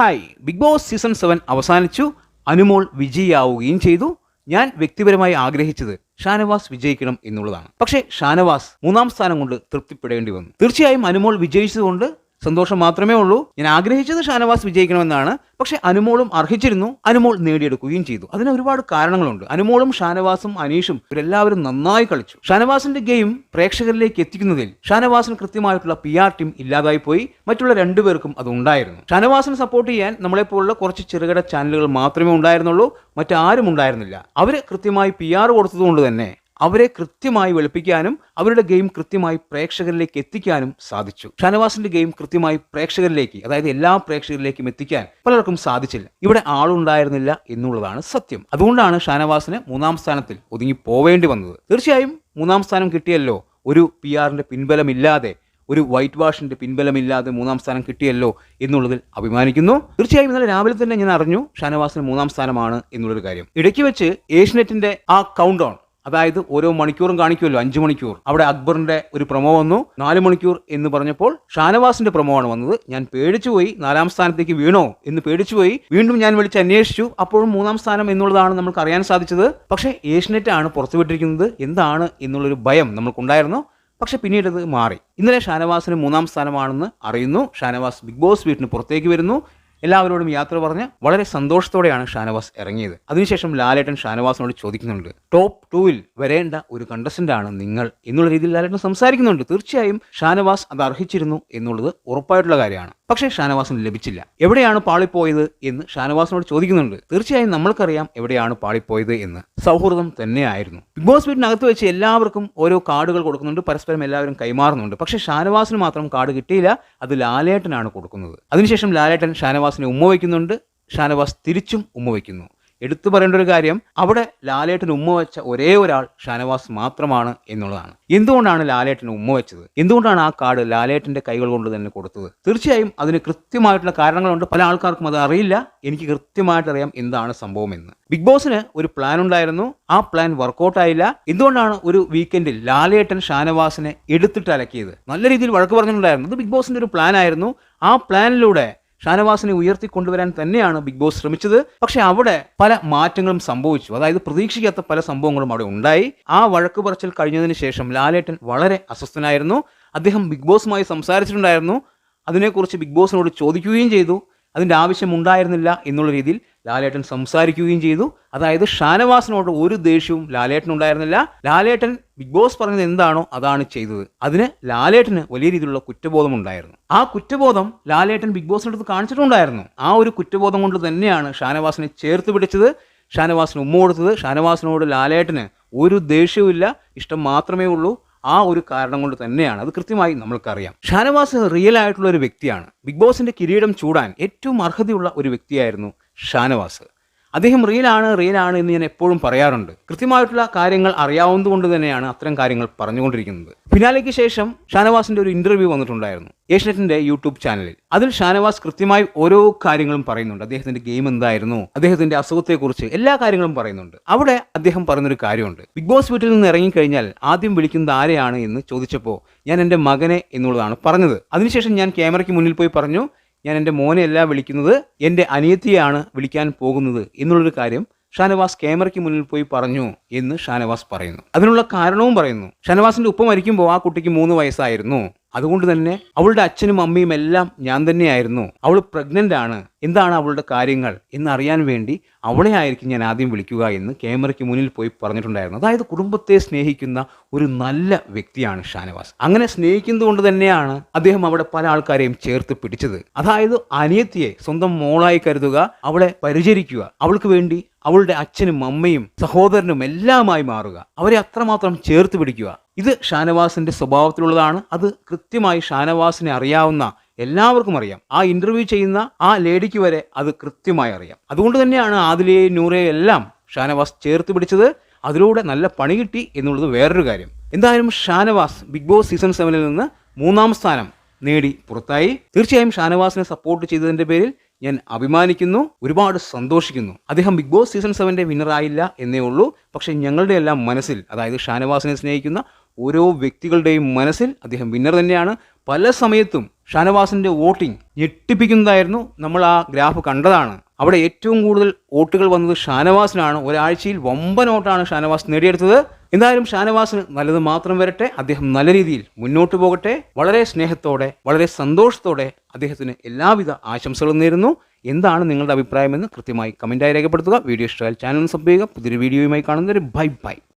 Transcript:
Hi. Big boss season seven അവസാനിച്ചു. അനുമോൾ വിജയിയാവുകയും ചെയ്തു. ഞാൻ വ്യക്തിപരമായി ആഗ്രഹിച്ചത് ഷാനവാസ് വിജയിക്കണം എന്നുള്ളതാണ്. പക്ഷേ ഷാനവാസ് മൂന്നാം സ്ഥാനം കൊണ്ട് തൃപ്തിപ്പെടേണ്ടി വന്നു. തീർച്ചയായും അനുമോൾ വിജയിച്ചതുകൊണ്ട് സന്തോഷം മാത്രമേ ഉള്ളൂ. ഞാൻ ആഗ്രഹിച്ചത് ഷാനവാസ് വിജയിക്കണമെന്നാണ്. പക്ഷെ അനുമോളും അർഹിച്ചിരുന്നു. അനുമോൾ നേടിയെടുക്കുകയും ചെയ്തു. അതിന് ഒരുപാട് കാരണങ്ങളുണ്ട്. അനുമോളും ഷാനവാസും അനീഷും ഇവരെല്ലാവരും നന്നായി കളിച്ചു. ഷാനവാസിന്റെ ഗെയിം പ്രേക്ഷകരിലേക്ക് എത്തിക്കുന്നതിൽ ഷാനവാസിന് കൃത്യമായിട്ടുള്ള പി ആർ ടീം ഇല്ലാതായി പോയി. മറ്റുള്ള രണ്ടുപേർക്കും അത് ഉണ്ടായിരുന്നു. ഷാനവാസിനെ സപ്പോർട്ട് ചെയ്യാൻ നമ്മളെ നമ്മളെപ്പോലുള്ള കുറച്ച് ചെറുകിട ചാനലുകൾ മാത്രമേ ഉണ്ടായിരുന്നുള്ളൂ. മറ്റാരും ഉണ്ടായിരുന്നില്ല. അവർ കൃത്യമായി പി ആർ കൊടുത്തതുകൊണ്ട് തന്നെ അവരെ കൃത്യമായി വെളുപ്പിക്കാനും അവരുടെ ഗെയിം കൃത്യമായി പ്രേക്ഷകരിലേക്ക് എത്തിക്കാനും സാധിച്ചു. ഷാനവാസിന്റെ ഗെയിം കൃത്യമായി പ്രേക്ഷകരിലേക്ക് അതായത് എല്ലാ പ്രേക്ഷകരിലേക്കും എത്തിക്കാൻ പലർക്കും സാധിച്ചില്ല. ഇവിടെ ആളുണ്ടായിരുന്നില്ല എന്നുള്ളതാണ് സത്യം. അതുകൊണ്ടാണ് ഷാനവാസിന് മൂന്നാം സ്ഥാനത്തിൽ ഒതുങ്ങി പോവേണ്ടി വന്നത്. തീർച്ചയായും മൂന്നാം സ്ഥാനം കിട്ടിയല്ലോ. ഒരു പി ആറിന്റെ പിൻബലമില്ലാതെ ഒരു വൈറ്റ് വാഷിന്റെ പിൻബലമില്ലാതെ മൂന്നാം സ്ഥാനം കിട്ടിയല്ലോ എന്നുള്ളതിൽ അഭിമാനിക്കുന്നു. തീർച്ചയായും ഇന്നലെ രാവിലെ തന്നെ ഞാൻ അറിഞ്ഞു ഷാനവാസിന് മൂന്നാം സ്ഥാനമാണ് എന്നുള്ളൊരു കാര്യം. ഇടയ്ക്ക് വെച്ച് ഏഷ്യനെറ്റിന്റെ ആ കൗണ്ട് ഓൺ അതായത് ഓരോ മണിക്കൂറും കാണിക്കുമല്ലോ അഞ്ചു മണിക്കൂർ. അവിടെ അക്ബറിന്റെ ഒരു പ്രൊമോ വന്നു. നാല് മണിക്കൂർ എന്ന് പറഞ്ഞപ്പോൾ ഷാനവാസിന്റെ പ്രൊമോ ആണ് വന്നത്. ഞാൻ പേടിച്ചുപോയി നാലാം സ്ഥാനത്തേക്ക് വീണോ എന്ന് പേടിച്ചുപോയി വീണ്ടും ഞാൻ വിളിച്ച് അന്വേഷിച്ചു. അപ്പോഴും മൂന്നാം സ്ഥാനം എന്നുള്ളതാണ് നമുക്ക് അറിയാൻ സാധിച്ചത്. പക്ഷേ ഏഷ്യനെറ്റ് ആണ് പുറത്തുവിട്ടിരിക്കുന്നത് എന്താണ് എന്നുള്ളൊരു ഭയം നമുക്കുണ്ടായിരുന്നു പക്ഷെ പിന്നീട് അത് മാറി. ഇന്നലെ ഷാനവാസിന് മൂന്നാം സ്ഥാനമാണെന്ന് അറിയുന്നു. ഷാനവാസ് ബിഗ് ബോസ് വീട്ടിന് പുറത്തേക്ക് വരുന്നു. എല്ലാവരോടും യാത്ര പറഞ്ഞ് വളരെ സന്തോഷത്തോടെയാണ് ഷാനവാസ് ഇറങ്ങിയത്. അതിനുശേഷം ലാലേട്ടൻ ഷാനവാസിനോട് ചോദിക്കുന്നുണ്ട് ടോപ്പ് ടൂവിൽ വരേണ്ട ഒരു കണ്ടസ്റ്റന്റ് ആണ് നിങ്ങൾ. എന്നുള്ള രീതിയിൽ ലാലേട്ടൻ സംസാരിക്കുന്നുണ്ട്. തീർച്ചയായും ഷാനവാസ് അത് അർഹിച്ചിരുന്നു എന്നുള്ളത് ഉറപ്പായിട്ടുള്ള കാര്യമാണ്. പക്ഷേ ഷാനവാസിന് ലഭിച്ചില്ല. എവിടെയാണ് പാളിപ്പോയത്? എന്ന് ഷാനവാസിനോട് ചോദിക്കുന്നുണ്ട്. തീർച്ചയായും നമ്മൾക്കറിയാം എവിടെയാണ് പാളിപ്പോയത് എന്ന്. സൗഹൃദം തന്നെയായിരുന്നു. ബിഗ് ബോസ് വീട്ടിനകത്ത് വെച്ച് എല്ലാവർക്കും ഓരോ കാർഡുകൾ കൊടുക്കുന്നുണ്ട്. പരസ്പരം എല്ലാവരും കൈമാറുന്നുണ്ട്. പക്ഷേ ഷാനവാസിന് മാത്രം കാർഡ് കിട്ടിയില്ല. അത് ലാലേട്ടനാണ് കൊടുക്കുന്നത്. അതിനുശേഷം ലാലേട്ടൻ ഷാനവാസിനെ ഉമ്മ വയ്ക്കുന്നുണ്ട്. ഷാനവാസ് തിരിച്ചും ഉമ്മ വയ്ക്കുന്നു. എടുത്തു പറയേണ്ട ഒരു കാര്യം അവിടെ ലാലേട്ടൻ ഉമ്മ വെച്ച ഒരേ ഒരാൾ ഷാനവാസ് മാത്രമാണ് എന്നുള്ളതാണ്. എന്തുകൊണ്ടാണ് ലാലേട്ടൻ ഉമ്മ വെച്ചത്? എന്തുകൊണ്ടാണ് ആ കാർഡ് ലാലേട്ടന്റെ കൈകൾ കൊണ്ട് തന്നെ കൊടുത്തത്? തീർച്ചയായും അതിന് കൃത്യമായിട്ടുള്ള കാരണങ്ങളുണ്ട്. പല ആൾക്കാർക്കും അത് അറിയില്ല. എനിക്ക് കൃത്യമായിട്ട് അറിയാം എന്താണ് സംഭവം എന്ന്. ബിഗ് ബോസിന് ഒരു പ്ലാൻ ഉണ്ടായിരുന്നു. ആ പ്ലാൻ വർക്കൗട്ടായില്ല എന്തുകൊണ്ടാണ് ഒരു വീക്കെൻഡിൽ ലാലേട്ടൻ ഷാനവാസിനെ എടുത്തിട്ട് അലക്കിയത്? നല്ല രീതിയിൽ വഴക്ക് പറഞ്ഞിട്ടുണ്ടായിരുന്നു. അത് ബിഗ് ബോസിന്റെ ഒരു പ്ലാൻ ആയിരുന്നു. ആ പ്ലാനിലൂടെ ഷാനവാസിനെ ഉയർത്തിക്കൊണ്ടുവരാൻ തന്നെയാണ് ബിഗ് ബോസ് ശ്രമിച്ചത്. പക്ഷെ അവിടെ പല മാറ്റങ്ങളും സംഭവിച്ചു. അതായത് പ്രതീക്ഷിക്കാത്ത പല സംഭവങ്ങളും അവിടെ ഉണ്ടായി. ആ വഴക്ക് പറച്ചിൽ കഴിഞ്ഞതിന് ശേഷം ലാലേട്ടൻ വളരെ അസ്വസ്ഥനായിരുന്നു. അദ്ദേഹം ബിഗ് ബോസുമായി സംസാരിച്ചിട്ടുണ്ടായിരുന്നു. അതിനെക്കുറിച്ച് ബിഗ് ബോസിനോട് ചോദിക്കുകയും ചെയ്തു. അതിന്റെ ആവശ്യമുണ്ടായിരുന്നില്ല എന്നുള്ള രീതിയിൽ ലാലേട്ടൻ സംസാരിക്കുകയും ചെയ്തു. അതായത് ഷാനവാസിനോട് ഒരു ദേഷ്യവും ലാലേട്ടൻ ഉണ്ടായിരുന്നില്ല. ലാലേട്ടൻ ബിഗ് ബോസ് പറഞ്ഞത് എന്താണോ അതാണ് ചെയ്തത്. അതിന് ലാലേട്ടന് വലിയ രീതിയിലുള്ള കുറ്റബോധം ഉണ്ടായിരുന്നു. ആ കുറ്റബോധം ലാലേട്ടൻ ബിഗ് ബോസിന്റെ അടുത്ത് കാണിച്ചിട്ടുണ്ടായിരുന്നു. ആ ഒരു കുറ്റബോധം കൊണ്ട് തന്നെയാണ് ഷാനവാസിനെ ചേർത്ത് പിടിച്ചത്. ഷാനവാസിന് ഉമ്മ കൊടുത്തത്. ഷാനവാസിനോട് ലാലേട്ടന് ഒരു ദേഷ്യവുമില്ല. ഇഷ്ടം മാത്രമേ ഉള്ളൂ. ആ ഒരു കാരണം കൊണ്ട് തന്നെയാണ് അത് കൃത്യമായി നമ്മൾക്കറിയാം. ഷാനവാസ് റിയൽ ആയിട്ടുള്ള ഒരു വ്യക്തിയാണ്. ബിഗ് ബോസിന്റെ കിരീടം ചൂടാൻ ഏറ്റവും അർഹതയുള്ള ഒരു വ്യക്തിയായിരുന്നു ഷാനവാസ്. അദ്ദേഹം റിയലാണ് റിയലാണ് എന്ന് ഞാൻ എപ്പോഴും പറയാറുണ്ട്. കൃത്യമായിട്ടുള്ള കാര്യങ്ങൾ അറിയാവുന്നതുകൊണ്ട് തന്നെയാണ് അത്തരം കാര്യങ്ങൾ പറഞ്ഞുകൊണ്ടിരിക്കുന്നത്. ഫിനാലയ്ക്ക് ശേഷം ഷാനവാസിന്റെ ഒരു ഇന്റർവ്യൂ വന്നിട്ടുണ്ടായിരുന്നു ഏഷ്യനെറ്റിന്റെ യൂട്യൂബ് ചാനലിൽ. അതിൽ ഷാനവാസ് കൃത്യമായി ഓരോ കാര്യങ്ങളും പറയുന്നുണ്ട്. അദ്ദേഹത്തിന്റെ ഗെയിം എന്തായിരുന്നു അദ്ദേഹത്തിന്റെ അസുഖത്തെക്കുറിച്ച് എല്ലാ കാര്യങ്ങളും പറയുന്നുണ്ട്. അവിടെ അദ്ദേഹം പറയുന്നൊരു കാര്യമുണ്ട്. ബിഗ് ബോസ് വീട്ടിൽ നിന്ന് ഇറങ്ങിക്കഴിഞ്ഞാൽ ആദ്യം വിളിക്കുന്നത് ആരെയാണ് എന്ന് ചോദിച്ചപ്പോൾ ഞാൻ എന്റെ മകനെ എന്നുള്ളതാണ് പറഞ്ഞത്. അതിനുശേഷം ഞാൻ ക്യാമറയ്ക്ക് മുന്നിൽ പോയി പറഞ്ഞു ഞാൻ എന്റെ മോനെയല്ല വിളിക്കുന്നത് എന്റെ അനിയത്തിയാണ് വിളിക്കാൻ പോകുന്നത് എന്നുള്ളൊരു കാര്യം ഷാനവാസ് ക്യാമറയ്ക്ക് മുന്നിൽ പോയി പറഞ്ഞു എന്ന് ഷാനവാസ് പറയുന്നു. അതിനുള്ള കാരണവും പറയുന്നു. ഷാനവാസിന്റെ ഉപ്പ മരിക്കുമ്പോൾ ആ കുട്ടിക്ക് മൂന്ന് വയസ്സായിരുന്നു. അതുകൊണ്ട് തന്നെ അവളുടെ അച്ഛനും അമ്മയും എല്ലാം ഞാൻ തന്നെയായിരുന്നു. അവൾ പ്രഗ്നന്റ് ആണ്. എന്താണ് അവളുടെ കാര്യങ്ങൾ എന്നറിയാൻ വേണ്ടി അവളെ ആയിരിക്കും ഞാൻ ആദ്യം വിളിക്കുക എന്ന് ക്യാമറയ്ക്ക് മുന്നിൽ പോയി പറഞ്ഞിട്ടുണ്ടായിരുന്നു. അതായത് കുടുംബത്തെ സ്നേഹിക്കുന്ന ഒരു നല്ല വ്യക്തിയാണ് ഷാനവാസ്. അങ്ങനെ സ്നേഹിക്കുന്നതുകൊണ്ട് തന്നെയാണ് അദ്ദേഹം അവിടെ പല ആൾക്കാരെയും ചേർത്ത് പിടിച്ചത്. അതായത് അനിയത്തിയെ സ്വന്തം മോളായി കരുതുക അവളെ പരിചരിക്കുക അവൾക്ക് വേണ്ടി അവളുടെ അച്ഛനും അമ്മയും സഹോദരനും എല്ലാമായി മാറുക അവരെ അത്രമാത്രം ചേർത്ത് പിടിക്കുക. ഇത് ഷാനവാസിന്റെ സ്വഭാവത്തിലുള്ളതാണ്. അത് കൃത്യമായി ഷാനവാസിനെ അറിയാവുന്ന എല്ലാവർക്കും അറിയാം. ആ ഇന്റർവ്യൂ ചെയ്യുന്ന ആ ലേഡിക്ക് വരെ അത് കൃത്യമായി അറിയാം. അതുകൊണ്ട് തന്നെയാണ് ആദിലയെ നൂറയെ എല്ലാം ഷാനവാസ് ചേർത്ത് പിടിച്ചത്. അതിലൂടെ നല്ല പണി കിട്ടി എന്നുള്ളത് വേറൊരു കാര്യം. എന്തായാലും ഷാനവാസ് ബിഗ് ബോസ് സീസൺ സെവനിൽ നിന്ന് മൂന്നാം സ്ഥാനം നേടി പുറത്തായി. തീർച്ചയായും ഷാനവാസിനെ സപ്പോർട്ട് ചെയ്തതിന്റെ പേരിൽ ഞാൻ അഭിമാനിക്കുന്നു ഒരുപാട് സന്തോഷിക്കുന്നു. അദ്ദേഹം ബിഗ് ബോസ് സീസൺ സെവന്റെ വിന്നറായില്ല എന്നേ ഉള്ളൂ. പക്ഷേ ഞങ്ങളുടെ എല്ലാം മനസ്സിൽ അതായത് ഷാനവാസിനെ സ്നേഹിക്കുന്ന ഓരോ വ്യക്തികളുടെയും മനസ്സിൽ അദ്ദേഹം വിന്നർ തന്നെയാണ്. പല സമയത്തും ഷാനവാസിന്റെ വോട്ടിംഗ് ഞെട്ടിപ്പിക്കുന്നതായിരുന്നു നമ്മൾ ആ ഗ്രാഫ് കണ്ടതാണ്. അവിടെ ഏറ്റവും കൂടുതൽ വോട്ടുകൾ വന്നത് ഷാനവാസിനാണ്. ഒരാഴ്ചയിൽ വമ്പൻ വോട്ടാണ് ഷാനവാസ് നേടിയെടുത്തത്. എന്തായാലും ഷാനവാസിന് നല്ലത് മാത്രം വരട്ടെ. അദ്ദേഹം നല്ല രീതിയിൽ മുന്നോട്ട് പോകട്ടെ. വളരെ സ്നേഹത്തോടെ വളരെ സന്തോഷത്തോടെ അദ്ദേഹത്തിന് എല്ലാവിധ ആശംസകളും നേരുന്നു. എന്താണ് നിങ്ങളുടെ അഭിപ്രായമെന്ന് കൃത്യമായി കമന്റായി രേഖപ്പെടുത്തുക. വീഡിയോ ഇഷ്ടമായാൽ ചാനൽ ചെയ്യുക. പുതിയൊരു വീഡിയോയുമായി കാണുന്നവർ ബൈ ബൈ.